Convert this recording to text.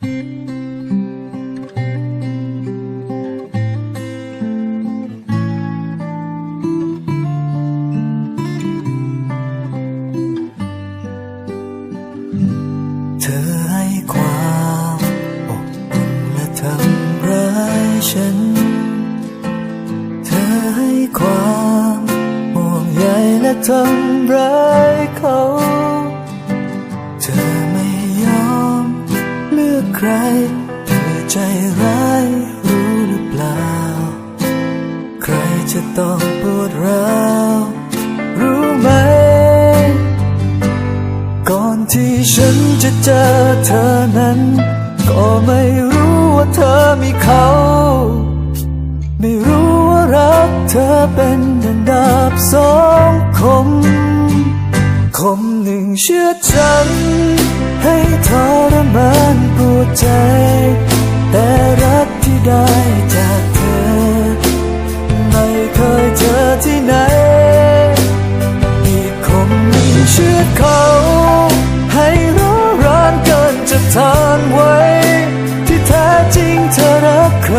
เธอให้ความอบอุ่นและทำร้ายฉัน เธอให้ความห่วงใยและทำร้าย ใครเธอใจร้ายรู้หรือเปล่า ใครจะต้องปวดร้าวรู้ไหม ก่อนที่ฉันจะเจอเธอนั้น ก็ไม่รู้ว่าเธอมีเขา ไม่รู้ว่ารักเธอเป็นดังดาบสองคม คมหนึ่งเชื่อฉันให้ทรมาน เขา ให้ร้อนร้อนเกินจะทานไว้ ที่แท้จริงเธอรักใคร